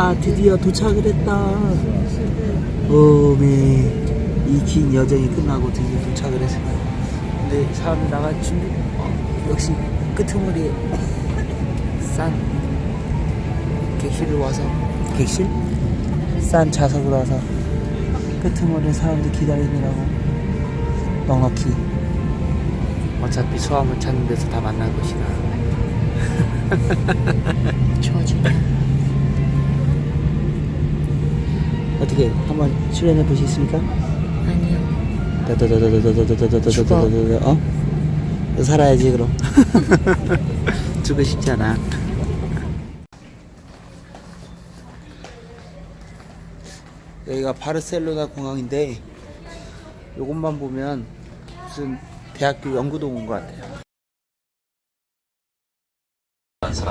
와 드디어 도착을 했다. 오메 이 긴 여정이 끝나고 드디어 도착을 했습니다 근데 사람이 나갈 준비 어, 역시 끄트머리에 싼 객실을 와서 객실? 싼 좌석을 와서 끄트머리에 사람들 기다리느라고 넉넉히 어차피 소함을 찾는 데서 다 만날 것이라 좋아지 어떻게 한번 출연해 보시겠습니까? 아니요. 다다다다다다다다다다다다다 어? 살아야지 그럼 죽고 싶지 않아 여기가 바르셀로나 공항인데 요것만 보면 무슨 대학교 연구동 온 것 같아요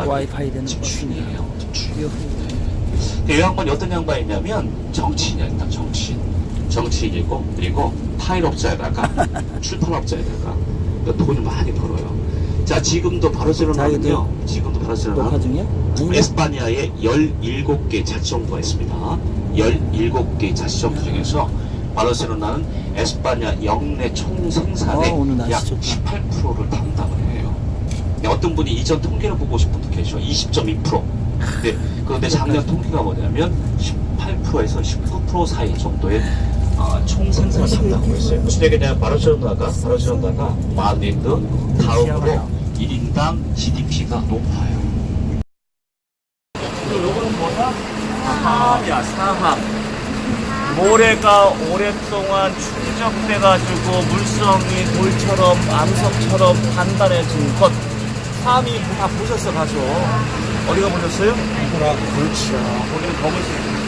와이파이 되는 집주인이에 요. 집주인. 이거 이 양반이 어떤 양반이냐면 정치인이야 일단 정치인. 정치인이고 그리고 타일업자에다가 출판업자에다가 그러니까 돈을 많이 벌어요. 자 지금도 바르셀로나는요. 지금도 바르셀로나 에스파냐에 17개 자치정부가 있습니다. 17개 자치정부 중에서 바르셀로나는 에스파냐 영내 총 생산의 어, 약 좋다. 18%를 담당을 해요. 어떤 분이 이전 통계를 보고 싶은 분 계셔. 20.2%. 근데 그런데 작년 통계가 뭐냐면 18%에서 19% 사이 정도의 아, 총 생산을 담당하고 있어요. 무슨 얘기냐면 바르셀로나가 바르셀로나가 마드리드 다음으로 1인당 GDP가 높아요. 요거는 뭐다? 사합이야, 사합. 모래가 오랫동안 축적돼가지고 물성이 돌처럼 암석처럼 단단해진 것. 사함이 다 보셨어, 가서. 어디가 보셨어요? 보라. 그렇죠. 거기는 검은색.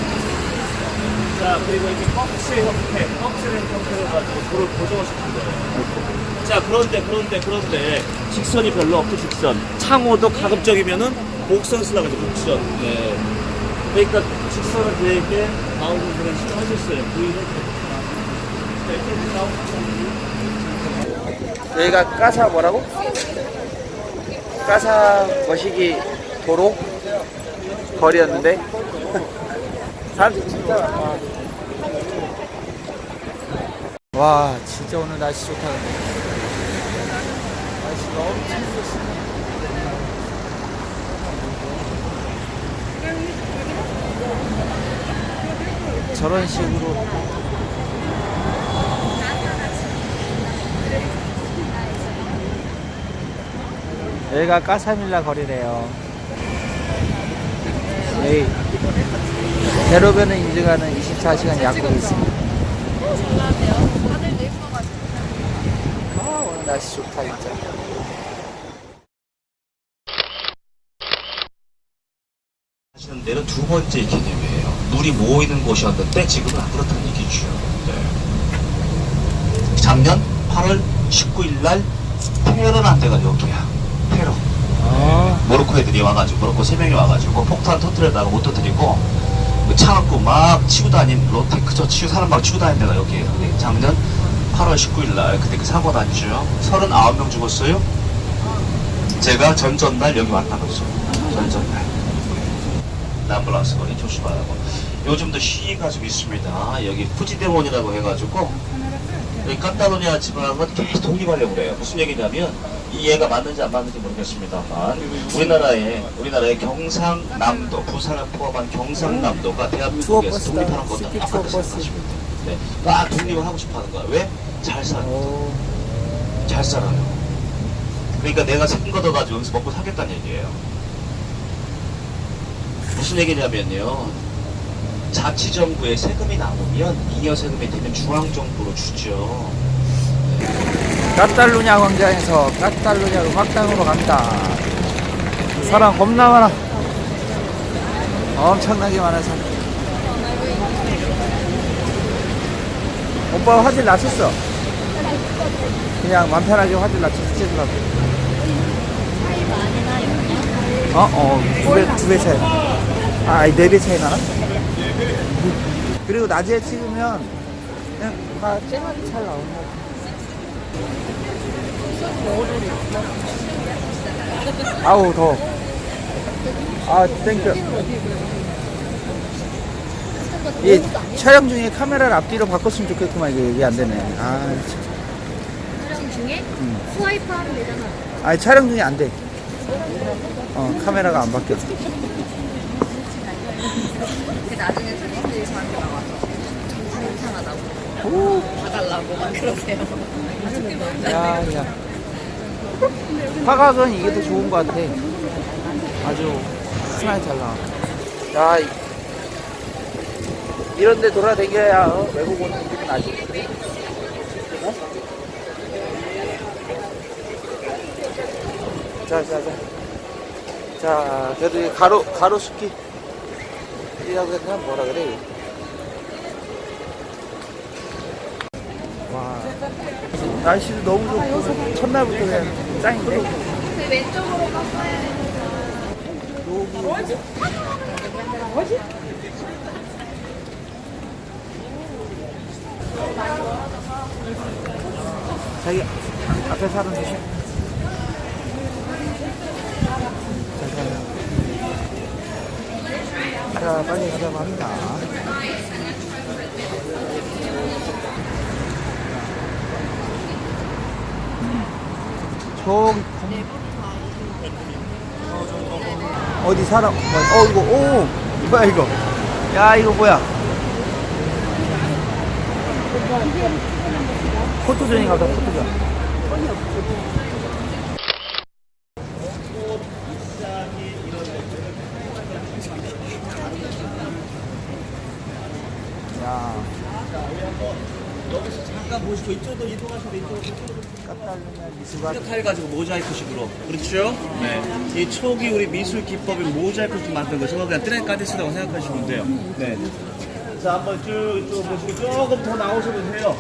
자, 그리고 이렇게 꺽쇠 형태, 꺽쇠된 형태를 가지고 돌을 고정시킨 거예요. 자, 그런데, 그런데, 그런데, 직선이 별로 없고, 직선. 창호도 가급적이면은 곡선 쓰려고 하죠, 곡선. 네. 그러니까 직선을 되게 가운데를 시도하셨어요. 부인을. 여기가 까사 뭐라고? 까사 거시기 도로 거리였는데 사람들 진짜. 와 진짜 오늘 날씨 좋다 근데 날씨 너무 재밌었어 저런 식으로 여기가 까사밀라 거리래요. 여기 대로변을 인증하는 24시간 약국이 있습니다. 아 날씨 좋다 진짜. 하시는 데는 두 번째 개념이에요. 물이 모이는 곳이었는데 지금은 안 그렇다는 얘기죠. 네. 작년 8월 19일 날 테러를 한 데가 여기야. 테러. 아 모로코 애들이 와가지고 모로코 세 명이 와가지고 폭탄 터트려다가 못 터트리고 그 차갖고 막 치고 다닌 로테크 저 치고 사람 막 치고 다닌 데가 여기에요. 작년 8월 19일 날 그때 그 사고 났죠. 39명 죽었어요. 제가 전전날 여기 왔다 거죠. 전전날. 남블란스 거리 조심하라고. 요즘도 시위가 좀 있습니다. 여기 푸지데몬이라고 해가지고 여기 카탈로니아 지방은 계속 독립하려고 그래요. 무슨 얘기냐면 이 얘가 맞는지 안 맞는지 모르겠습니다만 우리나라의 우리나라의 경상남도 부산을 포함한 경상남도가 대한민국에서 투어버스다. 독립하는 시티 똑같은. 생각하시면 돼요. 네. 막 독립을 하고 싶어 하는 거야. 왜? 잘 살아. 오. 잘 살아요. 그러니까 내가 세금 걷어가지고 여기서 먹고 살겠다는 얘기예요. 무슨 얘기냐면요. 자치정부에 세금이 남으면 잉여 세금이 되면 중앙정부로 주죠. 까탈루냐 광장에서 까탈루냐 음악당으로 간다. 사람 겁나 많아. 엄청나게 많아 사람. 오빠 화질 낮췄어. 그냥 맘 편하게 화질 낮춰서 찍으라고. 어? 어, 두 배, 두 배 차이 나. 아, 아니, 네배 차이 나나? 그리고 낮에 찍으면 그냥 다 쨍하게 잘 나오는 거 아우 더워 아 땡큐 이 촬영 중에 카메라를 앞뒤로 바꿨으면 좋겠구만 이게 이게 안 되네. 아, 참. 촬영 중에 스와이프 하면 되잖아. 아니 촬영 중에 안 돼. 어 카메라가 안 바뀌어. 그 나중에 손님들이 저한테 나와서 정신 이상하다고. 봐달라고 막 그러세요. 야, 야. 화각은 이게 더 좋은 것 같아. 아주 스마일 잘 나와. 야, 이- 이런데 돌아다녀야 어? 외국 오는 기분 나지. 어? 자, 자, 자. 자, 그래도 이 가로, 가로수길. 이라고 했나? 뭐라 그래? 와. 날씨도 너무 좋고 첫날부터 그냥 짱인데 그 왼쪽으로 갔어요. 자기 앞에 사람 조심 자, 자 빨리 가자고 합니다. 저기 어디 사람 어 이거 오 뭐야 이거? 야 이거 뭐야? 포토존인가 보다 포토존 야 잠깐 보시고 이쪽으로 이동하시면 이쪽으로 까탈루냐 미술관 해가지고 모자이크식으로 그렇죠? 네. 이 초기 우리 미술 기법인 모자이크식 만든 거 저거 그냥 트렌카디스라고 생각하시면 돼요. 네. 자 한번 쭉 이쪽 보시고 조금 더 나오셔도 돼요.